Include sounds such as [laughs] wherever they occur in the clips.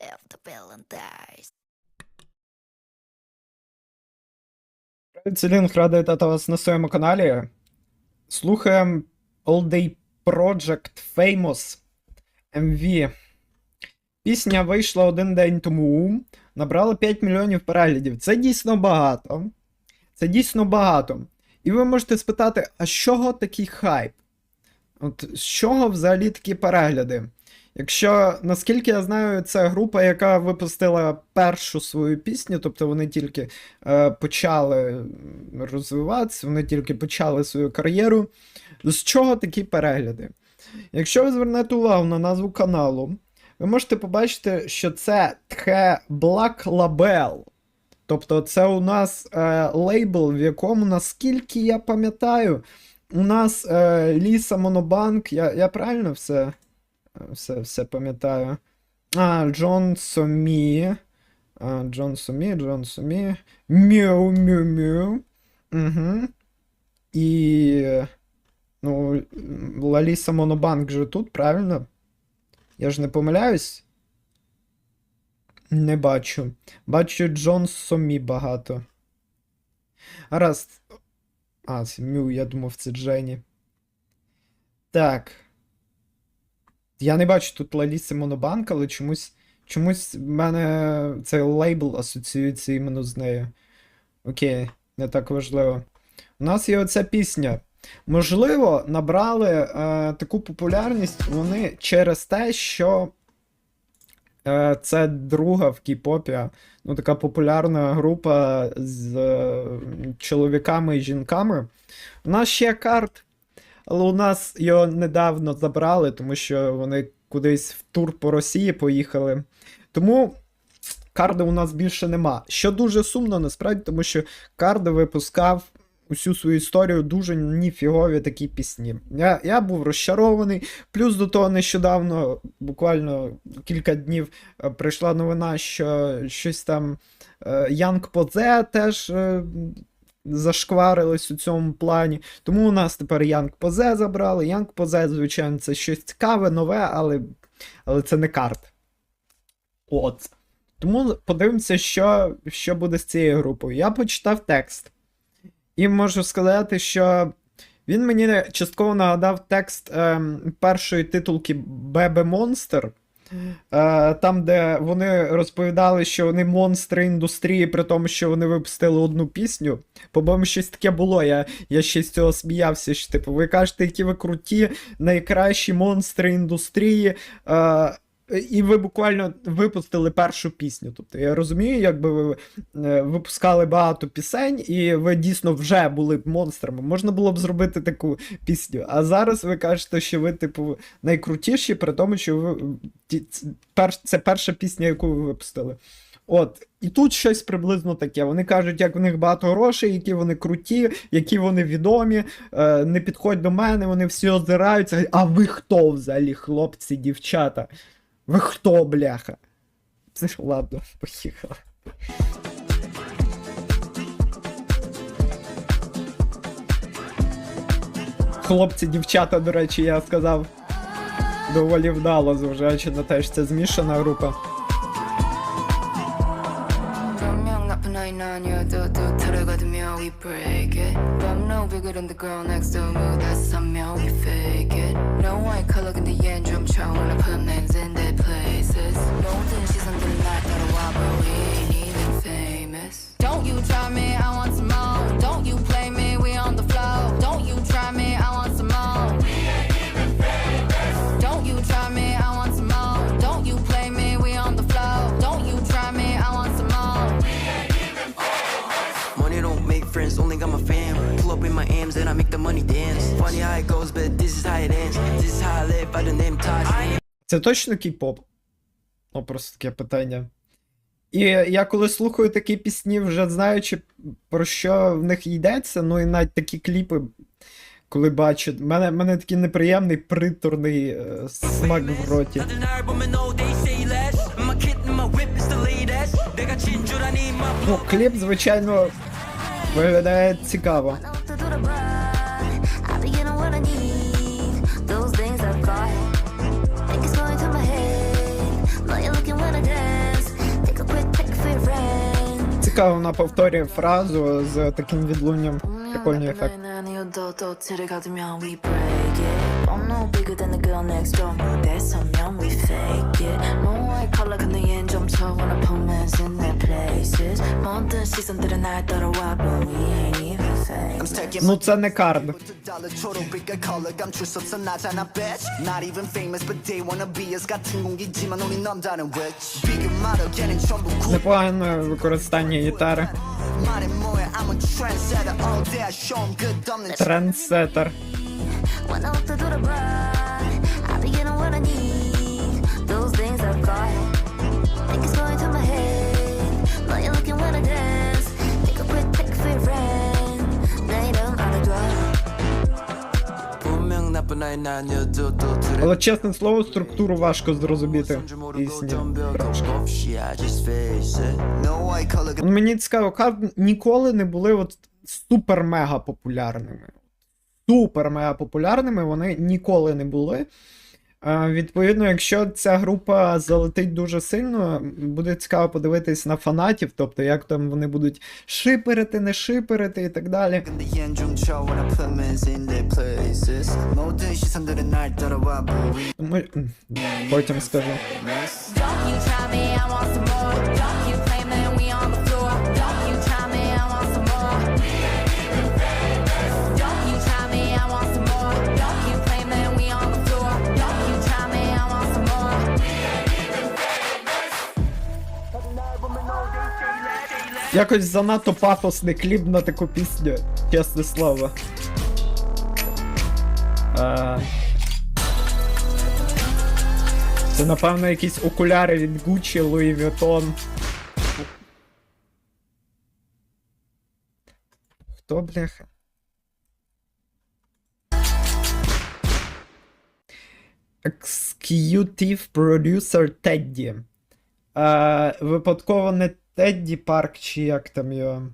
The villain dies. Целінг радий вас на своєму каналі. Слухаємо All Day Project Famous MV. Пісня вийшла один день тому. Набрала 5 мільйонів переглядів. Це дійсно багато. Це дійсно багато. І ви можете спитати, а з чого такий хайп? От з чого взагалі такі перегляди? Якщо, наскільки я знаю, це група, яка випустила першу свою пісню, тобто вони тільки е, почали розвиватися, вони тільки почали свою кар'єру. З чого такі перегляди? Якщо ви звернете увагу на назву каналу, ви можете побачити, що це тхе Black Label. Тобто, це у нас е, лейбл, в якому, наскільки я пам'ятаю, у нас е, Ліса Монобанк, я, я правильно все, все, все пам'ятаю. А, Джон Сомі. Джон Сомі, Джон Сомі. Мю, мю, мю. Угу. І. Ну, Лаліса Монобанк же тут, правильно? Я ж не помиляюсь? Не бачу. Бачу Джон Сомі багато. Гаразд. А, Мю, я думав, це Джені. Так. Я не бачу тут Лаліси Монобанк, але чомусь. Чомусь в мене цей лейбл асоціюється іменно з нею. Окей, не так важливо. У нас є оця пісня. Можливо, набрали е, таку популярність вони через те, що е, це друга в кей-попі, ну, така популярна група з е, чоловіками і жінками. У нас ще карт, але у нас його недавно забрали, тому що вони кудись в тур по Росії поїхали. Тому карди у нас більше нема. Що дуже сумно, насправді, тому що карди випускав усю свою історію дуже ніфігові такі пісні. Я я був розчарований. Плюс до того нещодавно, буквально кілька днів, е, прийшла новина, що щось там Янг Позе теж. Зашкварились у цьому плані. Тому у нас тепер Янг Позе забрали. Янг Позе, звичайно, це щось цікаве, нове, але але це не карт. От. Тому подивимося, що, що буде з цією групою. Я почитав текст. І можу сказати, що він мені частково нагадав текст е, першої титулки Бебе Монстер. Е, там, де вони розповідали, що вони монстри індустрії, при тому, що вони випустили одну пісню. По-моєму, щось таке було. Я я ще з цього сміявся. що, Типу, ви кажете, які ви круті, найкращі монстри індустрії. І ви буквально випустили першу пісню. Тобто я розумію, якби ви е, випускали багато пісень, і ви дійсно вже були б монстрами. Можна було б зробити таку пісню. А зараз ви кажете, що ви, типу, найкрутіші, при тому, що ви це перша пісня, яку ви випустили. От, і тут щось приблизно таке. Вони кажуть, як в них багато грошей, які вони круті, які вони відомі. Е, Не підходь до мене, вони всі озираються. А ви хто взагалі, хлопці, дівчата? Ви хто, бляха? Це ж ладно, поїхали. Хлопці, дівчата, до речі, я сказав. Доволі вдало, зважаючи на те, що це змішана група. 분명 나쁜 아이 아니어도 또 털어가두며 we break it But I'm no bigger than the girl next to me that's somehow we fake it No white color 근데 얜 좀쳐 Wanna put names in their places 모든 시선들은 날 따라와 but we ain't even famous Don't you try me, I want I make the money dance. Funny how it goes, but this is how it ends. This is how I live by the name Tosh. Це точно кей-поп? Ну, просто таке питання. І я коли слухаю такі пісні, вже знаючи, про що в них йдеться, ну і навіть такі кліпи, коли бачу, в мене, мене такий неприємний приторний е, смак в роті. Nothing hard, but me know Музика вона повторює фразу з таким відлунням. Прикольний ефект. More than seasons to the night, thought a while, but we ain't even Ну це не кард. Непогане використання гітари. Those things I've got, think it's going through my head. Now you're looking I. Але чесне слово, структуру важко зрозуміти. Пісні. Мені цікаво, Кард ніколи не були от супер-мега популярними. Супер-мега популярними вони ніколи не були. А, відповідно, якщо ця група залетить дуже сильно, буде цікаво подивитись на фанатів, тобто як там вони будуть шиперити, не шиперити і так далі. 근데 Якось занадто пафосний кліп на таку пісню, чесне слово. А... Це, напевно, якісь окуляри від Gucci, Louis Vuitton. Хто, бляха? Executive Producer Teddy. Е, випадково не Тедді Парк, чи як там його.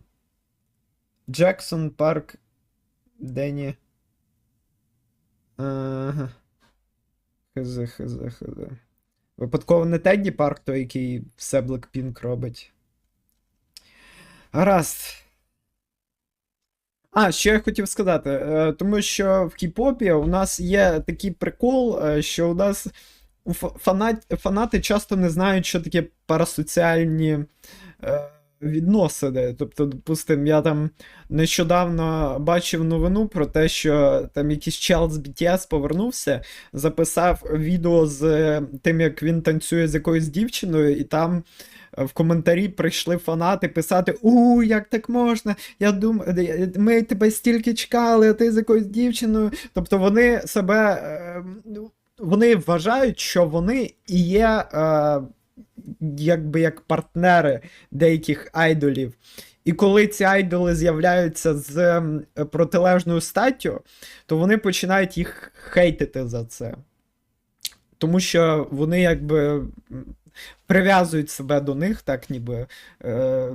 Джексон Парк. Денні. Ага. Хз, хз. Випадково не Тедді Парк, той, який все Blackpink робить. Гаразд. А, що я хотів сказати. Е, тому що в кей-попі у нас є такий прикол, е, що у нас фанат, фанати часто не знають, що таке парасоціальні відносини. Тобто, допустим, я там нещодавно бачив новину про те, що там якийсь чел з BTS повернувся, записав відео з е, тим, як він танцює з якоюсь дівчиною, і там. е, В коментарі прийшли фанати писати: У, як так можна? Я думаю, ми тебе стільки чекали, а ти з якоюсь дівчиною. Тобто вони себе е, ну, вони вважають, що вони і є е, якби як партнери деяких айдолів. І коли ці айдоли з'являються з ем, протилежною статтю, то вони починають їх хейтити за це. Тому що вони якби прив'язують себе до них, так ніби е,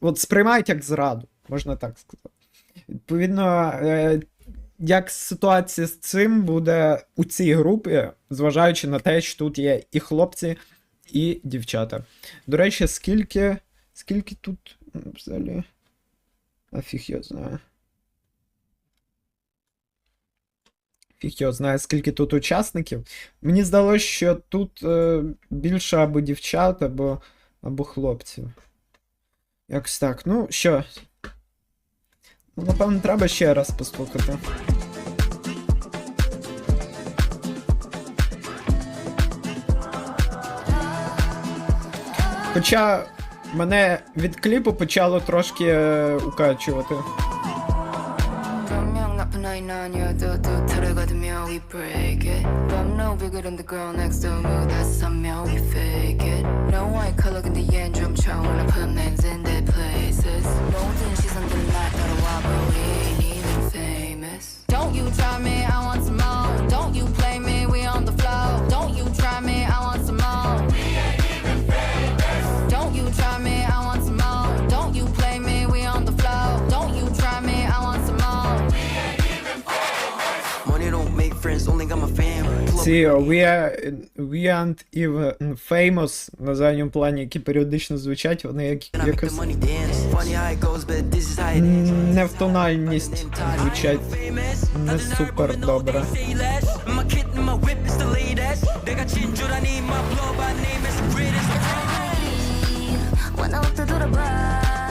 от сприймають як зраду, можна так сказати. Відповідно, е, як ситуація з цим буде у цій групі, зважаючи на те, що тут є і хлопці, і дівчата. До речі, скільки. Скільки тут взагалі. А фіг я знаю. Фіг його знає, скільки тут учасників. Мені здалося, що тут е, більше або дівчат, або, або хлопців. Якось так. Ну, що? Ну, напевно, треба ще раз послухати. Хоча мене від кліпу почало трошки е, укачувати. Don't you try me, I want some Ці we, are, we aren't even famous на задньому плані, які періодично звучать, вони як якось не в тональність звучать не супер добре.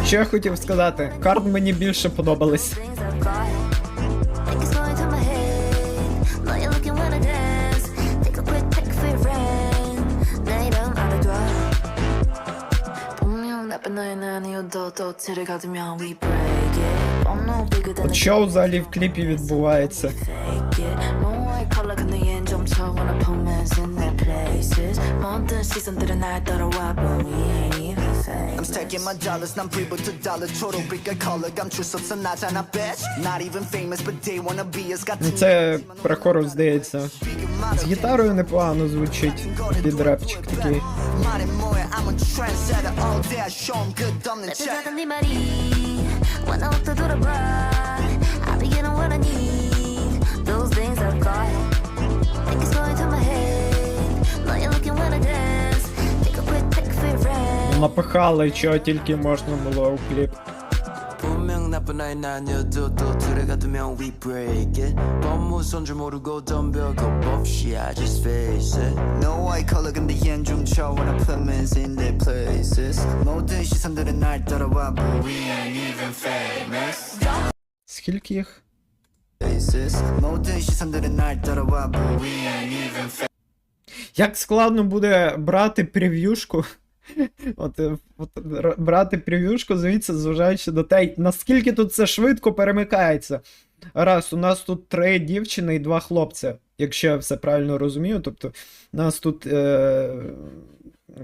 Що я хотів сказати, карт мені більше подобались. От що взагалі в кліпі відбувається? fake it. No white collar 근데 얜 좀쳐 when I put mans in their places. 모든 시선들은 날 따라와 but we ain't even I'm famous. stacking my dollars 난 불부터 달러 초록빛깔 컬러 감출 수 없어 나잖아 bitch Not even famous but they wanna be us 같은 Ну, Це про хорус, здається. З гітарою непогано звучить під репчик такий. 말해 뭐해 I'm a trendsetter all day I show 'em good 없는 내 check 작은 네 말이 When I look to the bright I be getting what I need Напихали, чого тільки можна було у кліп. 분명 나쁜 아이는 아니어도 또 틀에 가두면 we break it 법무선 줄 모르고 덤벼 겁 없이 I just face it No white color 근데 얜 좀쳐 when I put mans in their places 모든 시선들은 날 따라와 but we ain't even famous Скільки їх? Faces. 모든 시선들은 날 따라와 but we ain't even famous Як складно буде брати прев'юшку. [laughs] От, е, от брати прев'юшку, звідси, зважаючи до те, наскільки тут це швидко перемикається. Раз, у нас тут три дівчини і два хлопця, якщо я все правильно розумію. Тобто, у нас тут е,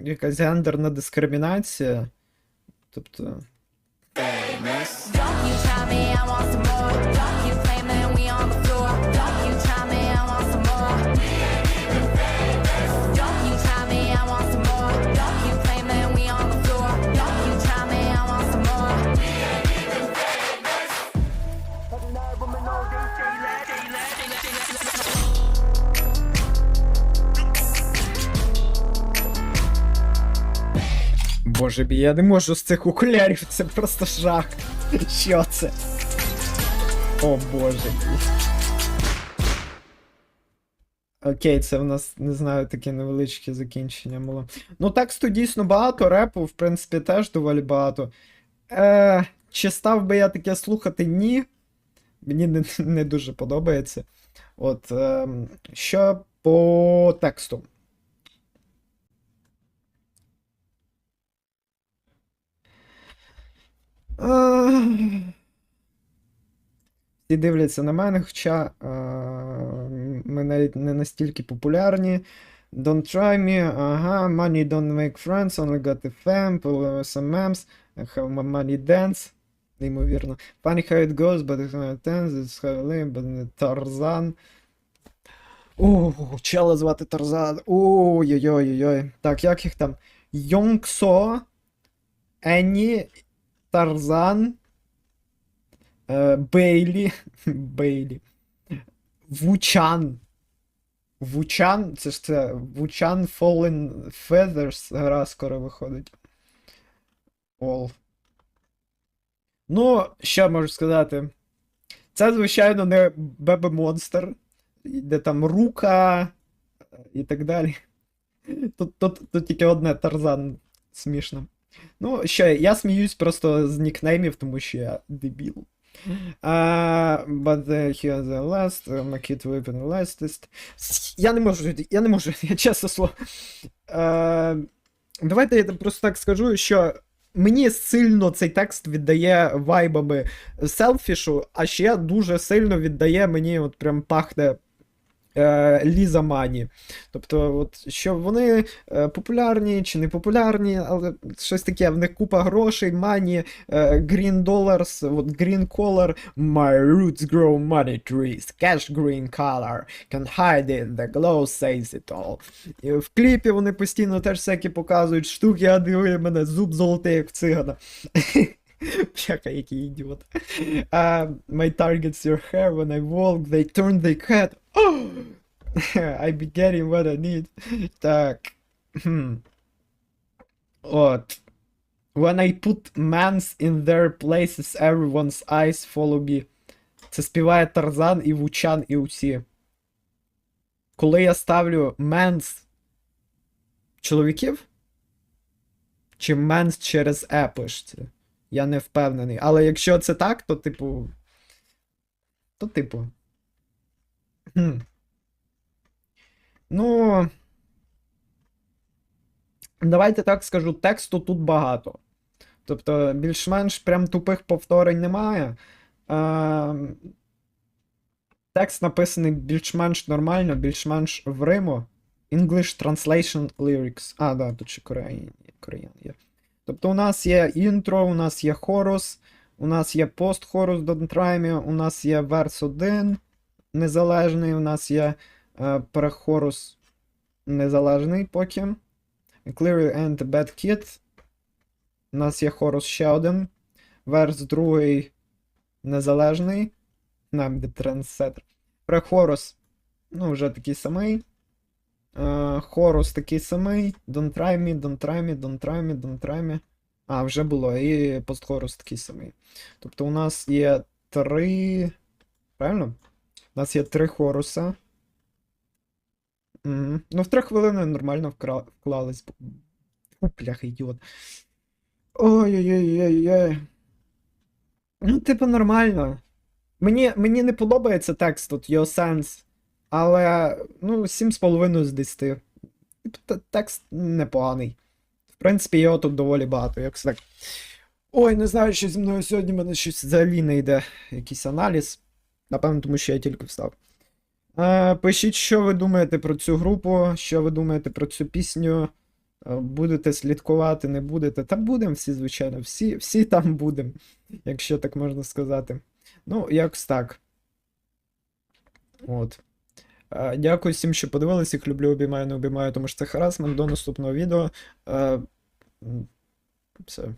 якась гендерна дискримінація. Тобто. Боже мій, я не можу з цих окулярів, це просто жах. Що це? О боже. Окей, це в нас, не знаю, таке невеличке закінчення було. Ну, тексту дійсно багато, репу, в принципі, теж доволі багато. Е, чи став би я таке слухати? Ні. Мені не, не дуже подобається. От, е, що по тексту. Всі дивляться на мене, хоча е, ми навіть не настільки популярні. Don't try me, ага, money don't make friends, only got a fam, some memes, have my money dance. Неймовірно. Funny how it goes, but it's not tense, it's lame, but Тарзан. О, чела звати Тарзан. Ой-ой-ой-ой. Так, як їх там? Йонгсо, Енні, Тарзан, е, Бейлі. [laughs] Бейлі. Вучан. Вучан, це ж це Вучан Fallen Feathers гра скоро виходить. Ол. Ну, що можу сказати? Це, звичайно, не Бебе Монстер, де там рука і так далі. Тут, тут, тут тільки одне Тарзан смішно. Ну, що, я сміюсь просто з нікнеймів, тому що я дебіл. Uh, but here the last, my kid weapon lastest. Я не можу, я не можу, [laughs] я чесно слово. Uh, давайте я просто так скажу, що мені сильно цей текст віддає вайбами селфішу, а ще дуже сильно віддає мені, от прям пахне Ліза Мані. Тобто, от, що вони е, популярні чи не популярні, але щось таке, в них купа грошей, мані, е, green dollars, от green color, my roots grow money trees, cash green color, can hide it, the glow says it all. І в кліпі вони постійно теж всякі показують штуки, а диви мене, зуб золотий, як цигана. [laughs] Бляха, який ідіот. Uh, my target's your hair when I walk, they turn their head. I be getting what I need. Так. От. When I put mans in their places, everyone's eyes follow me. Це співає Тарзан і Вучан і усі. Коли я ставлю менс чоловіків? Чи менс через е? Я не впевнений. Але якщо це так, то типу. То типу. Хм. Ну. Давайте так скажу, тексту тут багато. Тобто, більш-менш прям тупих повторень немає. А, текст написаний більш-менш нормально, більш-менш в Риму. English Translation Lyrics. А, да, тут ще Korean є. Тобто у нас є інтро, у нас є хорус, у нас є пост-хорус до у нас є верс 1 незалежний, у нас є е, прехорус незалежний поки. Clear and Bad Kid. У нас є хорус ще один. Верс другий незалежний. Нам де трансетер. Прехорус, ну, вже такий самий. Е, хорус такий самий. Don't try me, don't try me, don't try me, don't try me. А, вже було. І постхорус такий самий. Тобто у нас є три. Правильно? У нас є три хоруса. Мгм. Ну, в три хвилини нормально вкра... вклались. О, бляха, ідіот. Ой-ой-ой-ой-ой. Ну, типу, нормально. Мені, мені не подобається текст тут, його сенс. Але, ну, 7,5 з 10. Типу, Текст непоганий. В принципі, його тут доволі багато. Якось так. Ой, не знаю, що зі мною сьогодні мене щось взагалі не йде. Якийсь аналіз. Напевно, тому що я тільки встав. Е, пишіть, що ви думаєте про цю групу, що ви думаєте про цю пісню. Е, Будете слідкувати, не будете. Та будемо всі, звичайно, всі, всі там будемо, якщо так можна сказати. Ну, якось так. От. Дякую всім, що подивилися. Їх люблю, обіймаю, не обіймаю, тому що це харасмент. До наступного відео. Все.